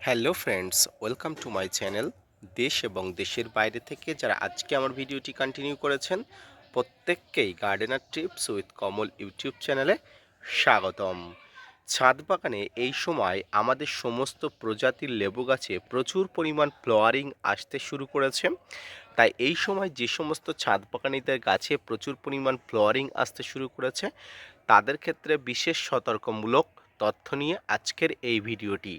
Hello friends welcome to my channel দেশ এবং দেশের বাইরে থেকে যারা আজকে আমার ভিডিওটি কন্টিনিউ করেছেন, প্রত্যেককেই gardener tips with Kamal YouTube চ্যানেলে স্বাগতম। ছাদ বাগানে এই সময় আমাদের সমস্ত প্রজাতির লেবু গাছে প্রচুর পরিমাণ ফ্লোয়ারিং আসতে শুরু করেছে। তাই এই সময় যে সমস্ত ছাদ বাগানিদের গাছে প্রচুর পরিমাণ ফ্লোয়ারিং আসতে শুরু করেছে, তাদের ক্ষেত্রে বিশেষ সতর্কমূলক তথ্য নিয়ে আজকের এই ভিডিওটি।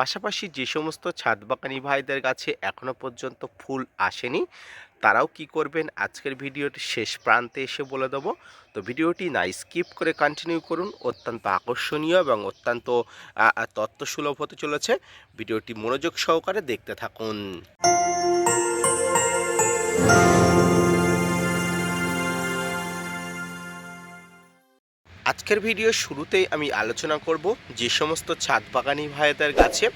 পাশাপাশি যে সমস্ত ছাদ বাগানি ভাইদের কাছে এখনও পর্যন্ত ফুল আসেনি, তারাও কি করবেন? আজকের ভিডিওটি শেষ প্রান্তে এসে বলে দেব। তো ভিডিওটি না স্কিপ করে কন্টিনিউ করুন। অত্যন্ত আকর্ষণীয় এবং অত্যন্ত তত্ত্বসুলভ হতে চলেছে। ভিডিওটি মনোযোগ সহকারে দেখতে থাকুন। আজকের ভিডিও শুরুতেই আমি আলোচনা করব যে সমস্ত ছাদ বাগানি ভাইদের গাছে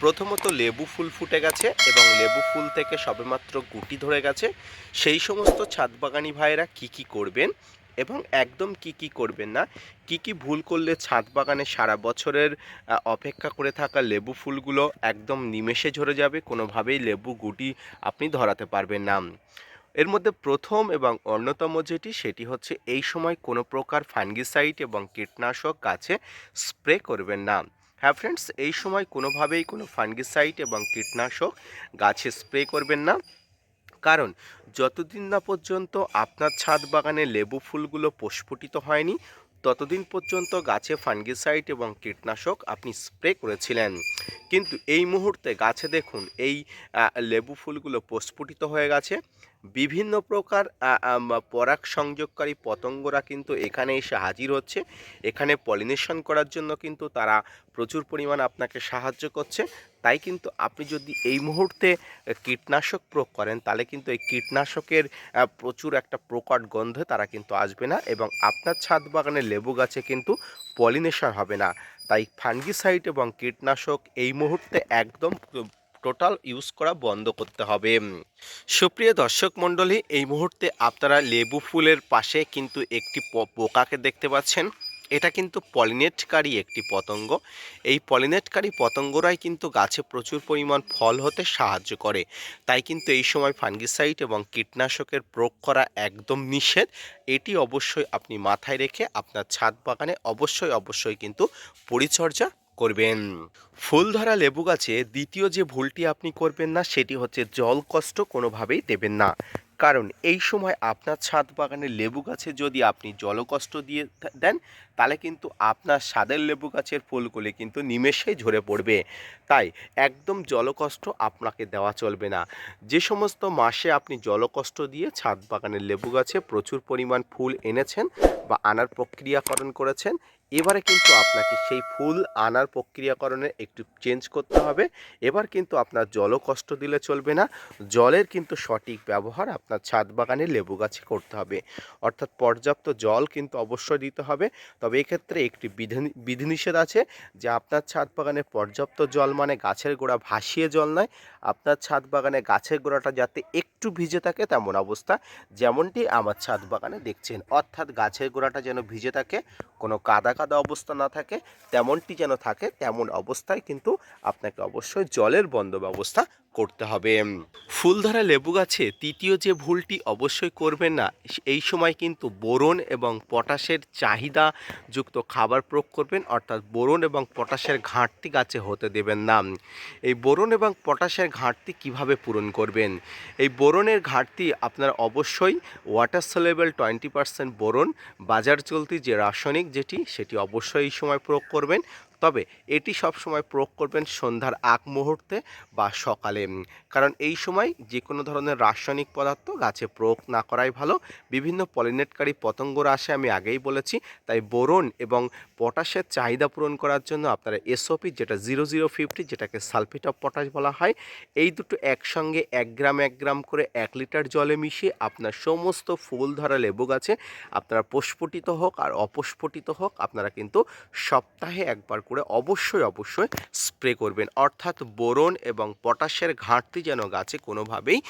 প্রথমত লেবু ফুল ফুটে গেছে এবং লেবু ফুল থেকে সবেমাত্র গুটি ধরে গেছে। সেই সমস্ত ছাদ বাগানি ভাইয়েরা কি কি করবেন এবং একদম কি কি করবেন না, কি কি ভুল করলে ছাদ বাগানে সারা বছরের অপেক্ষা করে থাকা লেবু ফুলগুলো একদম নিমেষে ঝরে যাবে, কোনোভাবেই লেবু গুটি আপনি ধরাতে পারবেন না। এর মধ্যে প্রথম এবং অন্যতম যেটি, সেটি হচ্ছে এই সময় কোনো প্রকার ফাঙ্গিসাইড এবং কীটনাশক গাছে স্প্রে করবেন না। হ্যাঁ ফ্রেন্ডস এই সময় কোনোভাবেই কোনো ফাঙ্গিসাইড এবং কীটনাশক গাছে স্প্রে করবেন না। কারণ, যতদিন না পর্যন্ত আপনার ছাদ বাগানে লেবু ফুলগুলো প্রস্ফুটিত হয়নি, ততদিন পর্যন্ত গাছে ফাঙ্গিসাইড এবং কীটনাশক আপনি স্প্রে করেছিলেন। কিন্তু এই মুহূর্তে গাছে দেখুন, এই লেবু ফুলগুলো প্রস্ফুটিত হয়ে গেছে। বিভিন্ন প্রকার পরাগ সংযোগকারী পতঙ্গরা কিন্তু এখানে এসে হাজির হচ্ছে। এখানে পলিনেশন করার জন্য কিন্তু তারা প্রচুর পরিমাণ আপনাকে সাহায্য করছে। তাই কিন্তু আপনি যদি এই মুহূর্তে কীটনাশক প্রয়োগ করেন, তাহলে কিন্তু এই কীটনাশকের প্রচুর একটা প্রকট গন্ধে তারা কিন্তু আসবে না এবং আপনার ছাদ বাগানের লেবু গাছে কিন্তু পলিনেশন হবে না। তাই ফাঙ্গিসাইড এবং কীটনাশক এই মুহূর্তে একদম টোটাল ইউজ করা বন্ধ করতে হবে। সুপ্রিয় দর্শক মণ্ডলী, এই মুহূর্তে আপনারা লেবু ফুলের পাশে কিন্তু একটি পোকাকে দেখতে পাচ্ছেন। এটা কিন্তু পলিনেটকারী একটি পতঙ্গ। এই পলিনেটকারী পতঙ্গরাই কিন্তু গাছে প্রচুর পরিমাণ ফল হতে সাহায্য করে। তাই কিন্তু এই সময় ফাঙ্গিসাইড এবং কীটনাশকের প্রয়োগ করা একদম নিষেধ। এটি অবশ্যই আপনি মাথায় রেখে আপনার ছাদ বাগানে অবশ্যই অবশ্যই কিন্তু পরিচর্যা করবেন। ফুল ধরা লেবু গাছে দ্বিতীয় যে ভুলটি আপনি করবেন না, সেটি হচ্ছে জল কষ্ট কোনোভাবেই দেবেন না। কারণ এই সময় আপনার ছাদ বাগানের লেবু গাছে যদি আপনি জলকষ্ট দিয়ে দেন, তাহলে কিন্তু আপনার স্বাদের লেবু গাছের ফুলগুলি কিন্তু নিমেষেই ঝরে পড়বে। তাই একদম জলকষ্ট আপনাকে দেওয়া চলবে না। যে সমস্ত মাসে আপনি জলকষ্ট দিয়ে ছাদ বাগানের লেবু গাছে প্রচুর পরিমাণ ফুল এনেছেন বা আনার প্রক্রিয়াকরণ করেছেন এবারে কিন্তু আপনাকে সেই ফুল আনার প্রক্রিয়াকরণে একটু চেঞ্জ করতে হবে। এবার কিন্তু আপনার জলও কষ্ট দিলে চলবে না। জলের কিন্তু সঠিক ব্যবহার আপনার ছাদ বাগানে লেবু গাছে করতে হবে। অর্থাৎ পর্যাপ্ত জল কিন্তু অবশ্যই দিতে হবে। তবে এক্ষেত্রে একটি বিধি, বিধিনিষেধ আছে যে আপনার ছাদ বাগানে পর্যাপ্ত জল মানে গাছের গোড়া ভাসিয়ে জল নয়। আপনার ছাদ বাগানে গাছের গোড়াটা যাতে একটু ভিজে থাকে তেমন অবস্থা। যেমনটি আমার ছাদ বাগানে দেখছেন। অর্থাৎ গাছের গোড়াটা যেন ভিজে থাকে, কোনো কাদা কাদা অবস্থা না থাকে, তেমনটি যেন থাকে, তেমন অবস্থায় কিন্তু আপনাকে অবশ্যই জলের বন্ধ ব্যবস্থা করতে হবে। ফুল ধরা লেবু গাছে তৃতীয় যে ভুলটি অবশ্যই করবেন না, এই সময় কিন্তু বোরন এবং পটাশের চাহিদা যুক্ত খাবার প্রয়োগ করবেন, অর্থাৎ বোরন এবং পটাশের ঘাটতি গাছে হতে দেবেন না। এই বোরন এবং পটাশের ঘাটতি কীভাবে পূরণ করবেন? এই বোরনের ঘাটতি আপনার অবশ্যই water soluble twenty percent boron বাজার চলতি যে রাসায়নিক যেটি, সেটি অবশ্যই এই সময় প্রয়োগ করবেন। তবে এটি সব সময় প্রয়োগ করবেন সন্ধ্যার আগ মুহূর্তে বা সকালে। কারণ এই সময় যে কোনো ধরনের রাসায়নিক পদার্থ গাছে প্রয়োগ না করাই ভালো। বিভিন্ন পলিনেটকারী পতঙ্গরা আসে আমি আগেই বলেছি, তাই বোরন এবং পটাশের চাহিদা পূরণ করার জন্য আপনারা এসওপি যেটা জিরো জিরো ফিফটি, যেটাকে সালফেট অফ পটাশ বলা হয়, এই দুটো একসঙ্গে এক গ্রাম এক গ্রাম করে এক লিটার জলে মিশিয়ে আপনার সমস্ত ফুল ধরা লেবু গাছে আপনারা প্রস্ফুটিত হোক আর অপস্ফুটিত হোক, আপনারা কিন্তু সপ্তাহে একবার করে অবশ্যই অবশ্যই স্প্রে করবেন। অর্থাৎ বোরন এবং পটাশের ঘাটতি যেন গাছে কোনোভাবেই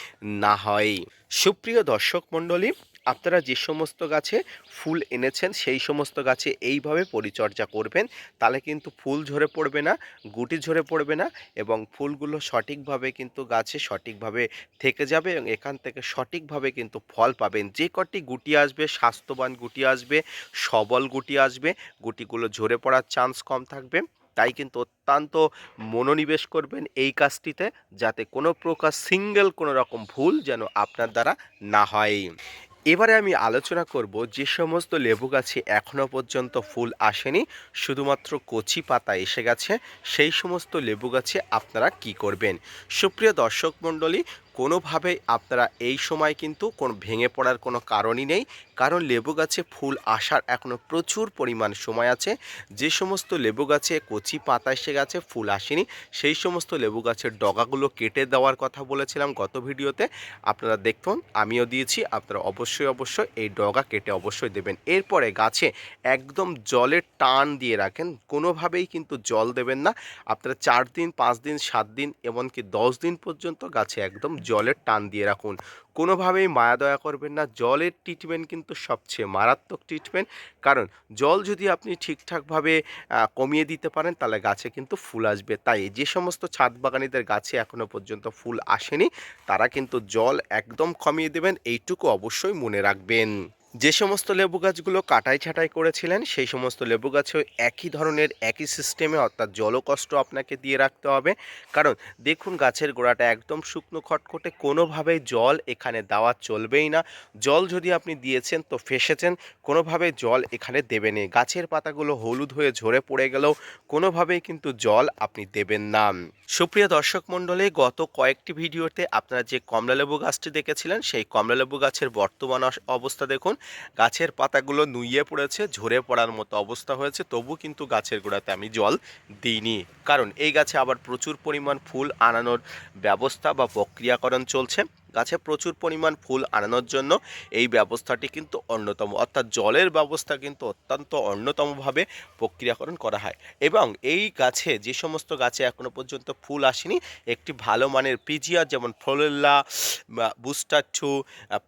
না হয়। সুপ্রিয় দর্শক মণ্ডলী আপনারা যে সমস্ত গাছে ফুল এনেছেন, সেই সমস্ত গাছে এইভাবে পরিচর্যা করবেন। তাহলে কিন্তু ফুল ঝরে পড়বে না, গুটি ঝরে পড়বে না এবং ফুলগুলো সঠিকভাবে কিন্তু গাছে সঠিকভাবে থেকে যাবে এবং এখান থেকে সঠিকভাবে কিন্তু ফল পাবেন। যে কটি গুটি আসবে, স্বাস্থ্যবান গুটি আসবে, সবল গুটি আসবে, গুটিগুলো ঝরে পড়ার চান্স কম থাকবে। তাই কিন্তু অত্যন্ত মনোনিবেশ করবেন এই কাজটিতে, যাতে কোনো প্রকার সিঙ্গেল কোনো রকম ভুল যেন আপনার দ্বারা না হয়। এবারে আমি আলোচনা করব যে সমস্ত লেবু গাছে এখনও পর্যন্ত ফুল আসেনি, শুধুমাত্র কচি পাতা এসে গেছে, সেই সমস্ত লেবু গাছে আপনারা কি করবেন? সুপ্রিয় দর্শক মণ্ডলী কোনোভাবেই আপনারা এই সময় কিন্তু কোনো ভেঙে পড়ার কোনো কারণই নেই। কারণ লেবু গাছে ফুল আসার এখনও প্রচুর পরিমাণ সময় আছে। যে সমস্ত লেবু গাছে কচি পাতা এসে গেছে, ফুল আসেনি, সেই সমস্ত লেবু গাছের ডগাগুলো কেটে দেওয়ার কথা বলেছিলাম গত ভিডিওতে। আপনারা দেখুন, আমিও দিয়েছি, আপনারা অবশ্যই অবশ্যই এই ডগা কেটে অবশ্যই দেবেন। এরপরে গাছে একদম জলের টান দিয়ে রাখেন, কোনোভাবেই কিন্তু জল দেবেন না। আপনারা চার দিন, পাঁচ দিন, সাত দিন, এমনকি দশ দিন পর্যন্ত গাছে একদম জলের টান দিয়ে রাখুন। কোনোভাবেই মায়া দয়া করবেন না, জলের ট্রিটমেন্ট কিন্তু সবচেয়ে মারাত্মক ট্রিটমেন্ট কারণ জল যদি আপনি ঠিকঠাকভাবে কমিয়ে দিতে পারেন, তাহলে গাছে কিন্তু ফুল আসবে। তাই যে সমস্ত ছাদ বাগানিদের গাছে এখনও পর্যন্ত ফুল আসেনি, তারা কিন্তু জল একদম কমিয়ে দেবেন, এইটুকু অবশ্যই মনে রাখবেন। যে সমস্ত লেবু গাছগুলো কাটাই ছাটাই করেছিলেন, সেই সমস্ত লেবু গাছেও একই ধরনের, একই সিস্টেমে, অর্থাৎ জলকষ্ট আপনাকে দিয়ে রাখতে হবে। কারণ দেখুন গাছের গোড়াটা একদম শুকনো খটখটে, কোনোভাবেই জল এখানে দেওয়া চলবেই না। জল যদি আপনি দিয়েছেন তো ফেসেছেন কোনোভাবে জল এখানে দেবেন গাছের পাতাগুলো হলুদ হয়ে ঝরে পড়ে গেলেও কোনোভাবেই কিন্তু জল আপনি দেবেন না। সুপ্রিয় দর্শক মণ্ডলী, গত কয়েকটি ভিডিওতে আপনারা যে কমলালেবু গাছটি দেখেছিলেন, সেই কমলালেবু গাছের বর্তমান অবস্থা দেখুন। গাছের পাতাগুলো নুইয়ে পড়েছে, ঝরে পড়ার মতো অবস্থা হয়েছে, তবু কিন্তু গাছের গোড়াতে আমি জল দিইনি। কারণ এই গাছে আবার প্রচুর পরিমাণ ফুল আনানোর ব্যবস্থা বা প্রক্রিয়াকরণ চলছে। গাছে প্রচুর পরিমাণ ফুল আনানোর জন্য এই ব্যবস্থাটি কিন্তু অন্যতম। অর্থাৎ জলের ব্যবস্থা কিন্তু অত্যন্ত অন্যতমভাবে প্রক্রিয়াকরণ করা হয়। এবং এই গাছে যে সমস্ত গাছে এখনও পর্যন্ত ফুল আসেনি, একটি ভালো মানের পিজিআর যেমন ফ্লোরেল্লা বুস্টার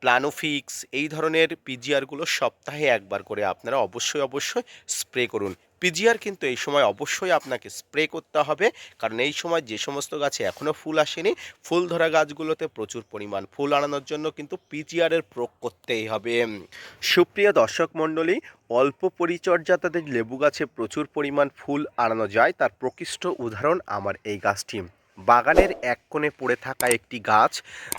প্লানোফিক্স, এই ধরনের পিজিআরগুলো সপ্তাহে একবার করে আপনারা অবশ্যই অবশ্যই স্প্রে করুন। পিজিআর কিন্তু এই সময় অবশ্যই আপনাকে স্প্রে করতে হবে। কারণ এই সময় যে সমস্ত গাছে এখনও ফুল আসেনি, ফুল ধরা গাছগুলোতে প্রচুর পরিমাণ ফুল আনানোর জন্য কিন্তু পিজিআরের প্রয়োগ করতেই হবে। সুপ্রিয় দর্শক মণ্ডলী, অল্প পরিচর্যা তাদের লেবু গাছে প্রচুর পরিমাণ ফুল আনানো যায়, তার প্রকৃষ্ট উদাহরণ আমার এই গাছটি। বাগানের এক কোণে পড়ে থাকা একটি গাছ,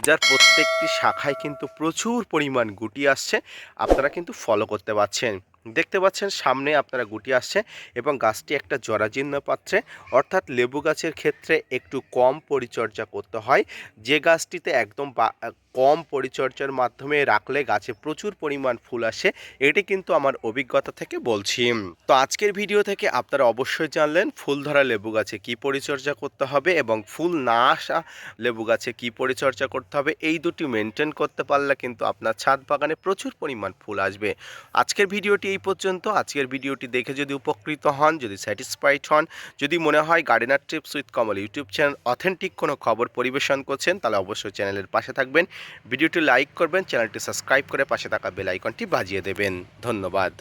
যার প্রত্যেকটি শাখায় কিন্তু প্রচুর পরিমাণ গুটি আসছে, আপনারা কিন্তু ফলো করতে পারছেন। দেখতে পাচ্ছেন সামনে আপনারা গুটি আসছে এবং গাছটি একটা জরাজীর্ণ পাত্রে, অর্থাৎ লেবু গাছের ক্ষেত্রে একটু কম পরিচর্যা করতে হয়। যে গাছটিতে একদম কম পরিচর্যার মাধ্যমে রাখলে গাছে প্রচুর পরিমাণ ফুল আসে, এটি কিন্তু আমার অভিজ্ঞতা থেকে বলছি। তো আজকের ভিডিও থেকে আপনারা অবশ্যই জানলেন ফুল ধরা লেবু গাছে কি পরিচর্যা করতে হবে এবং ফুল না আসা লেবু গাছে কি পরিচর্যা করতে হবে, এই দুটি মেনটেন করতে পারলে কিন্তু আপনার ছাদ বাগানে প্রচুর পরিমাণ ফুল আসবে। আজকের ভিডিওটি এই পর্যন্ত। আজকের ভিডিওটি দেখে যদি উপকৃত হন, যদি স্যাটিসফাইড হন, যদি মনে হয় gardener tips with Kamal YouTube channel authentic কোনো খবর পরিবেশন করছেন, তাহলে অবশ্যই চ্যানেলের পাশে থাকবেন। ভিডিওটি লাইক করবেন চ্যানেলটি সাবস্ক্রাইব করে পাশে থাকা বেল আইকনটি বাজিয়ে দেবেন। ধন্যবাদ।